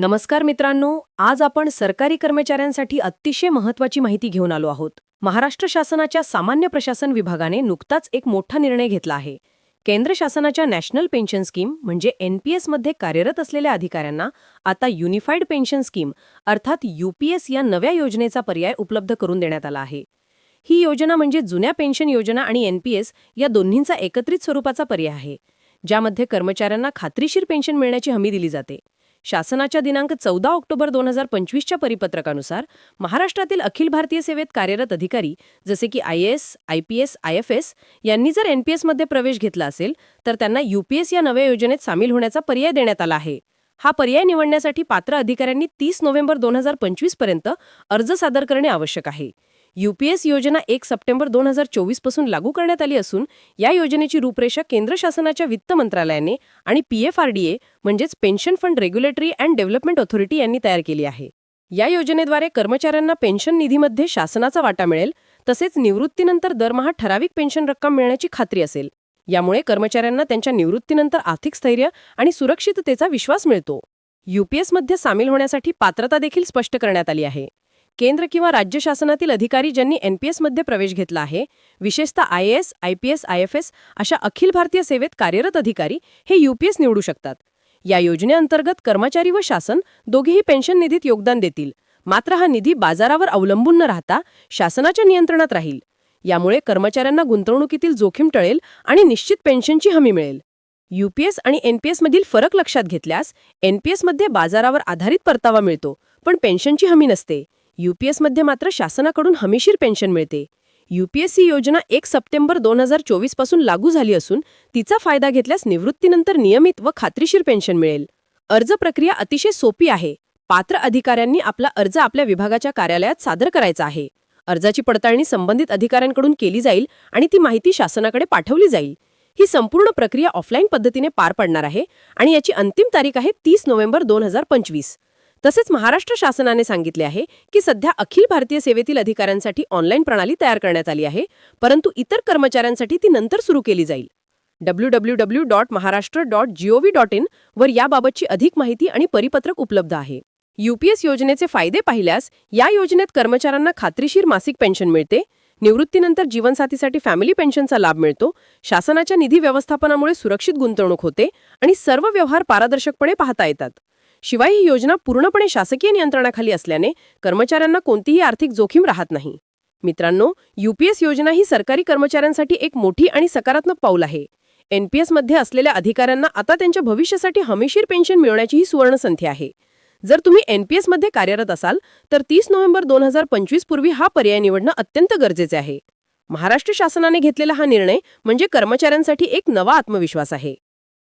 नमस्कार मित्रांनो आज आपण सरकारी कर्मचाऱ्यांसाठी अतिशय महत्वाची माहिती घेऊन आलो आहोत. महाराष्ट्र शासनाच्या सामान्य प्रशासन विभागाने नुकताच एक मोठा निर्णय घेतला आहे. केंद्र शासनाच्या नॅशनल पेन्शन स्कीम म्हणजे एनपीएसमध्ये कार्यरत असलेल्या अधिकाऱ्यांना आता युनिफाईड पेन्शन स्कीम अर्थात यूपीएस या नव्या योजनेचा पर्याय उपलब्ध करून देण्यात आला आहे. ही योजना म्हणजे जुन्या पेन्शन योजना आणि एनपीएस या दोन्हींचा एकत्रित स्वरूपाचा पर्याय आहे ज्यामध्ये कर्मचाऱ्यांना खात्रीशीर पेन्शन मिळण्याची हमी दिली जाते. शासनाच्या दिनांक चौदा ऑक्टोबर दोन हजार पंचवीसच्या परिपत्रकानुसार महाराष्ट्रातील अखिल भारतीय सेवेत कार्यरत अधिकारी जसे की I S I P S I F S यांनी जर एनपीएसमध्ये प्रवेश घेतला असेल तर त्यांना यूपीएस या नव्या योजनेत सामील होण्याचा पर्याय देण्यात आला आहे. हा पर्याय निवडण्यासाठी पात्र अधिकाऱ्यांनी तीस नोव्हेंबर दोन हजार पंचवीसपर्यंत अर्ज सादर करणे आवश्यक आहे. यूपीएस योजना एक सप्टेंबर दोन हजार चोवीसपासून लागू करण्यात आली असून या योजनेची रूपरेषा केंद्र शासनाच्या वित्त मंत्रालयाने आणि पीएफआरडीए म्हणजेच pension fund regulatory and development authority यांनी तयार केली आहे. या योजनेद्वारे कर्मचाऱ्यांना पेन्शन निधीमध्ये शासनाचा वाटा मिळेल तसेच निवृत्तीनंतर दरमहा ठराविक पेन्शन रक्कम मिळण्याची खात्री असेल. यामुळे कर्मचाऱ्यांना त्यांच्या निवृत्तीनंतर आर्थिक स्थैर्य आणि सुरक्षिततेचा विश्वास मिळतो. यूपीएसमध्ये सामील होण्यासाठी पात्रता देखील स्पष्ट करण्यात आली आहे. केंद्र किंवा राज्य शासनातील अधिकारी ज्यांनी एनपीएसमध्ये प्रवेश घेतला आहे विशेषतः I S I P S I F S अशा अखिल भारतीय सेवेत कार्यरत अधिकारी हे यूपीएस निवडू शकतात. या योजनेअंतर्गत कर्मचारी व शासन दोघेही पेन्शन निधीत योगदान देतील. मात्र हा निधी बाजारावर अवलंबून न राहता शासनाच्या नियंत्रणात राहील. यामुळे कर्मचाऱ्यांना गुंतवणुकीतील जोखीम टळेल आणि निश्चित पेन्शनची हमी मिळेल. यूपीएस आणि एनपीएसमधील फरक लक्षात घेतल्यास एनपीएसमध्ये बाजारावर आधारित परतावा मिळतो पण पेन्शनची हमी नसते. यूपीएसमध्ये मात्र शासनाकडून हमीशीर पेन्शन मिळते. यूपीएससी योजना एक सप्टेंबर दोन हजार चोवीसपासून लागू झाली असून तिचा फायदा घेतल्यास निवृत्तीनंतर नियमित व खात्रीशीर पेन्शन मिळेल. अर्ज प्रक्रिया अतिशय सोपी आहे. पात्र अधिकाऱ्यांनी आपला अर्ज आपल्या विभागाच्या कार्यालयात सादर करायचा आहे. अर्जाची पडताळणी संबंधित अधिकाऱ्यांकडून केली जाईल आणि ती माहिती शासनाकडे पाठवली जाईल. ही संपूर्ण प्रक्रिया ऑफलाईन पद्धतीने पार पडणार आहे आणि याची अंतिम तारीख आहे तीस नोव्हेंबर दोन हजार पंचवीस. तसेच महाराष्ट्र शासनाने सांगितले आहे की सध्या अखिल भारतीय सेवेतील अधिकाऱ्यांसाठी ऑनलाईन प्रणाली तयार करण्यात आली आहे परंतु इतर कर्मचाऱ्यांसाठी ती नंतर सुरू केली जाईल. W W W dot Maharashtra dot GOV dot in वर याबाबतची अधिक माहिती आणि परिपत्रक उपलब्ध आहे. यूपीएस योजनेचे फायदे पाहिल्यास या योजनेत कर्मचाऱ्यांना खात्रीशीर मासिक पेन्शन मिळते निवृत्तीनंतर जीवनसाथीसाठी फॅमिली पेन्शनचा लाभ मिळतो शासनाच्या निधी व्यवस्थापनामुळे सुरक्षित गुंतवणूक होते आणि सर्व व्यवहार पारदर्शकपणे पाहता येतात. शिवाय ही योजना पूर्णपणे शासकीय नियंत्रणाखाली असल्याने कर्मचाऱ्यांना कोणतीही आर्थिक जोखीम राहत नाही. मित्रांनो यूपीएस योजना ही सरकारी कर्मचाऱ्यांसाठी एक मोठी आणि सकारात्मक पाऊल आहे. एनपीएसमध्ये असलेल्या अधिकाऱ्यांना आता त्यांच्या भविष्यासाठी हमीशीर पेन्शन मिळवण्याची ही सुवर्णसंधी आहे. जर तुम्ही एनपीएसमध्ये कार्यरत असाल तर तीस नोव्हेंबर दोन हजार पंचवीस पूर्वी हा पर्याय निवडणं अत्यंत गरजेचे आहे. महाराष्ट्र शासनाने घेतलेला हा निर्णय म्हणजे कर्मचाऱ्यांसाठी एक नवा आत्मविश्वास आहे.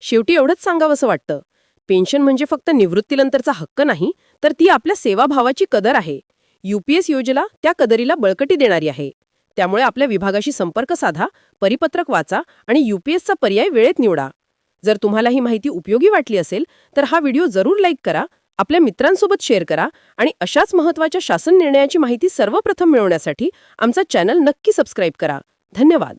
शेवटी एवढंच सांगावंसं वाटतं. पेन्शन म्हणजे फक्त निवृत्तीनंतरचा हक्क नाही तर ती आपल्या सेवाभावाची कदर आहे. यूपीएस योजना त्या कदरीला बळकटी देणारी आहे. त्यामुळे आपल्या विभागाशी संपर्क साधा परिपत्रक वाचा आणि यूपीएसचा पर्याय वेळेत निवडा. जर तुम्हाला ही माहिती उपयोगी वाटली असेल तर हा व्हिडिओ जरूर लाईक करा आपल्या मित्रांसोबत शेअर करा आणि अशाच महत्त्वाच्या शासन निर्णयाची माहिती सर्वप्रथम मिळवण्यासाठी आमचा चॅनल नक्की सबस्क्राईब करा. धन्यवाद.